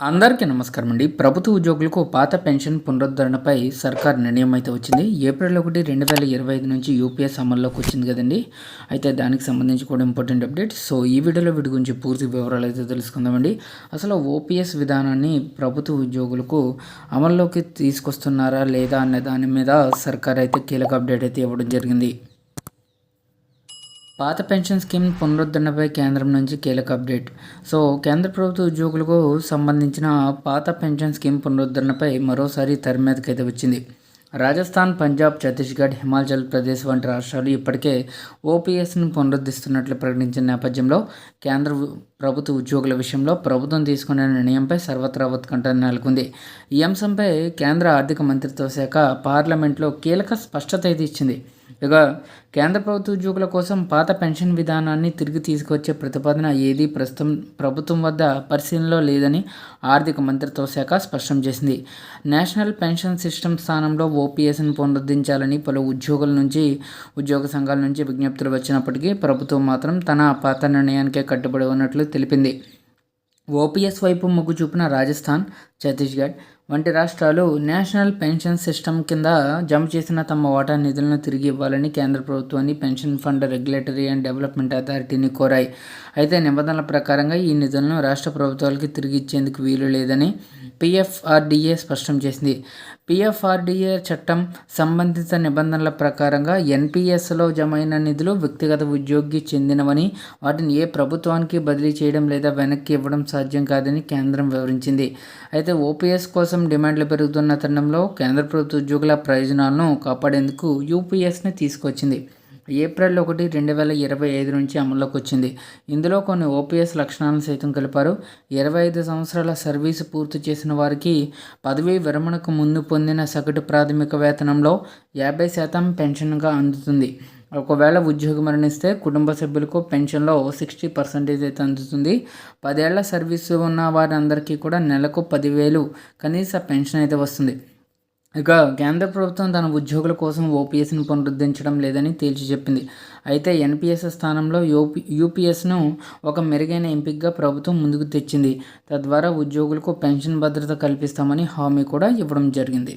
అందరికీ నమస్కారం అండి. ప్రభుత్వ ఉద్యోగులకు పాత పెన్షన్ పునరుద్ధరణపై సర్కార్ నిర్ణయం అయితే వచ్చింది. ఏప్రిల్ ఒకటి రెండు వేల ఇరవై ఐదు నుంచి యూపీఎస్ అమల్లోకి వచ్చింది కదండి. అయితే దానికి సంబంధించి కూడా ఇంపార్టెంట్ అప్డేట్ సో ఈ వీడియోలో వీటి గురించి పూర్తి వివరాలు అయితే తెలుసుకుందామండి అసలు ఓపీఎస్ విధానాన్ని ప్రభుత్వ ఉద్యోగులకు అమల్లోకి తీసుకొస్తున్నారా లేదా అనే దాని మీద సర్కార్ అయితే కీలక అప్డేట్ అయితే ఇవ్వడం జరిగింది. పాత పెన్షన్ స్కీమ్ పునరుద్ధరణపై కేంద్రం నుంచి కీలక అప్డేట్. సో కేంద్ర ప్రభుత్వ ఉద్యోగులకు సంబంధించిన పాత పెన్షన్ స్కీమ్ పునరుద్ధరణపై మరోసారి తెర మీదకైతే వచ్చింది. రాజస్థాన్ పంజాబ్ ఛత్తీస్గఢ్ హిమాచల్ ప్రదేశ్ వంటి రాష్ట్రాలు ఇప్పటికే ఓపీఎస్ను పునరుద్ధరిస్తున్నట్లు ప్రకటించిన నేపథ్యంలో కేంద్ర ప్రభుత్వ ఉద్యోగుల విషయంలో ప్రభుత్వం తీసుకున్న నిర్ణయంపై సర్వత్రా ఉత్కంఠ నెలకొంది. ఈ అంశంపై కేంద్ర ఆర్థిక మంత్రిత్వ శాఖ పార్లమెంట్లో కీలక స్పష్టత అయితే ఇచ్చింది. ఇక కేంద్ర ప్రభుత్వ ఉద్యోగుల కోసం పాత పెన్షన్ విధానాన్ని తిరిగి తీసుకొచ్చే ప్రతిపాదన ఏదీ ప్రస్తుతం ప్రభుత్వం వద్ద పరిశీలనలో లేదని ఆర్థిక మంత్రిత్వ శాఖ స్పష్టం చేసింది. నేషనల్ పెన్షన్ సిస్టమ్ స్థానంలో ఓపీఎస్ను పునరుద్ధరించాలని పలు ఉద్యోగుల నుంచి ఉద్యోగ సంఘాల నుంచి విజ్ఞప్తులు వచ్చినప్పటికీ ప్రభుత్వం మాత్రం తన పాత నిర్ణయానికే కట్టుబడి ఉన్నట్లు తెలిపింది. ఓపీఎస్ వైపు మొగ్గు చూపిన రాజస్థాన్ ఛత్తీస్గఢ్ వంటి రాష్ట్రాలు నేషనల్ పెన్షన్ సిస్టమ్ కింద జమ చేసిన తమ వాటా నిధులను తిరిగి ఇవ్వాలని కేంద్ర ప్రభుత్వాన్ని pension fund regulatory and development అథారిటీని కోరాయి. అయితే నిబంధనల ప్రకారంగా ఈ నిధులను రాష్ట్ర ప్రభుత్వాలకి తిరిగి ఇచ్చేందుకు వీలు లేదని పిఎఫ్ఆర్డిఏ స్పష్టం చేసింది. పిఎఫ్ఆర్డిఏ చట్టం సంబంధిత నిబంధనల ప్రకారంగా ఎన్పిఎస్లో జమైన నిధులు వ్యక్తిగత ఉద్యోగి చెందినవని వాటిని ఏ ప్రభుత్వానికి బదిలీ చేయడం లేదా వెనక్కి ఇవ్వడం సాధ్యం కాదని కేంద్రం వివరించింది. అయితే ఓపీఎస్ కోసం డిమాండ్లు పెరుగుతున్న తరుణంలో కేంద్ర ప్రభుత్వ ఉద్యోగుల ప్రయోజనాలను కాపాడేందుకు యూపీఎస్ని తీసుకొచ్చింది. ఏప్రిల్ ఒకటి రెండు వేల ఇరవై ఐదు నుంచి అమల్లోకి వచ్చింది. ఇందులో కొన్ని ఓపీఎస్ లక్షణాలను సైతం కలిపారు. ఇరవై ఐదు సంవత్సరాల సర్వీసు పూర్తి చేసిన వారికి పదవీ విరమణకు ముందు పొందిన సగటు ప్రాథమిక వేతనంలో యాభై శాతం పెన్షన్గా అందుతుంది. ఒకవేళ ఉద్యోగి మరణిస్తే కుటుంబ సభ్యులకు పెన్షన్లో సిక్స్టీ పర్సెంటేజ్ అయితే అందుతుంది. పదేళ్ళ సర్వీసు ఉన్న వారందరికీ కూడా నెలకు పదివేలు కనీస పెన్షన్ అయితే వస్తుంది. ఇక కేంద్ర ప్రభుత్వం తన ఉద్యోగుల కోసం ఓపీఎస్ను పునరుద్ధరించడం లేదని తేల్చి చెప్పింది. అయితే ఎన్పిఎస్ స్థానంలో యూపీ యూపీఎస్ను ఒక మెరుగైన ఎంపికగా ప్రభుత్వం ముందుకు తెచ్చింది. తద్వారా ఉద్యోగులకు పెన్షన్ భద్రత కల్పిస్తామని హామీ కూడా ఇవ్వడం జరిగింది.